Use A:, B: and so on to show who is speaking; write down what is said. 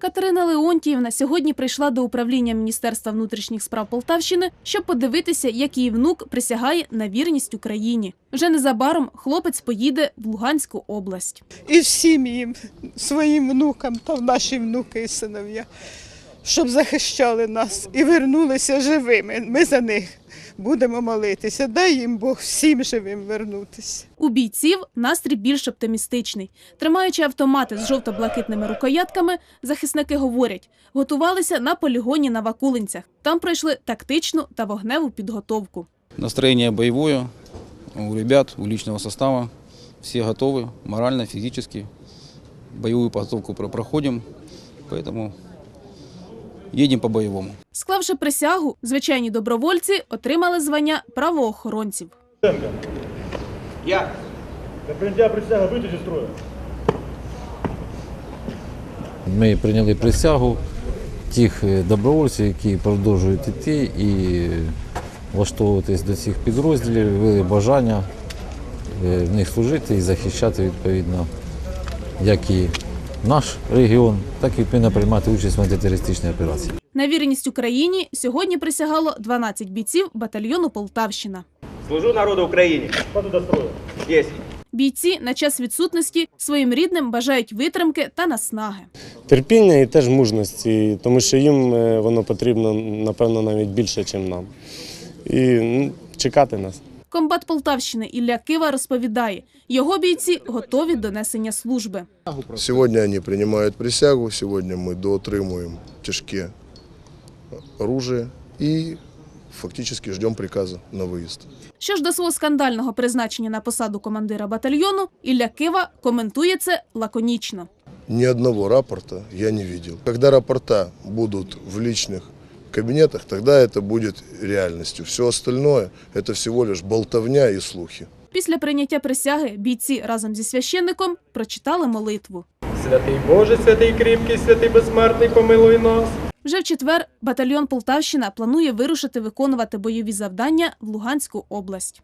A: Катерина Леонтіївна сьогодні прийшла до управління Міністерства внутрішніх справ Полтавщини, щоб подивитися, як її внук присягає на вірність Україні. Вже незабаром хлопець поїде в Луганську область.
B: і всім їм, своїм внукам та наші внуки і синов'я, щоб захищали нас і вернулися живими. Ми за них будемо молитися. Дай їм Бог всім живим вернутися.
A: У бійців настрій більш оптимістичний. Тримаючи автомати з жовто-блакитними рукоятками, захисники говорять, готувалися на полігоні на Вакулинцях. Там пройшли тактичну та вогневу підготовку.
C: Настроение боевое у ребят, у личного состава. Все готовы морально, физически. Боевую подготовку про- проходим, поэтому едем по-боевому.
A: Склавши присягу, звичайні добровольці отримали звання правоохоронців.
D: Я.
E: Для прийняття присяги вийти зі строю.
F: Ми прийняли присягу тих е, добровольців, які продовжують йти і влаштовуватись до цих підрозділів, вели бажання е, в них служити і захищати відповідно як і наш регіон, так і відповідно приймати участь в антитерористичній операції.
A: На вірність Україні сьогодні присягало 12 бійців батальйону Полтавщина.
D: Служу народу України.
E: Строю.
A: Бійці на час відсутності своїм рідним бажають витримки та наснаги.
G: терпіння і теж мужності, тому що їм е, воно потрібно, напевно, навіть більше, ніж нам. І чекати нас.
A: Комбат Полтавщини Ілля Кива розповідає, його бійці готові до несення служби.
H: Сегодня они принимают присягу, сегодня мы доотримуем тяжке оружие и фактически ждем приказа на выезд.
A: Що ж до свого скандального призначення на посаду командира батальйону, Ілля Кива коментує це лаконічно.
H: Ни одного рапорта я не видел. Когда рапорта будут в личных кабинетах, тогда это будет реальностью. Все остальное – это всего лишь болтовня и слухи.
A: Після прийняття присяги бійці разом зі священником прочитали молитву.
E: Святий Боже, святий кріпкий, святий безсмертний, помилуй нас.
A: Вже в четвер батальйон Полтавщина планує вирушити виконувати бойові завдання в Луганську область.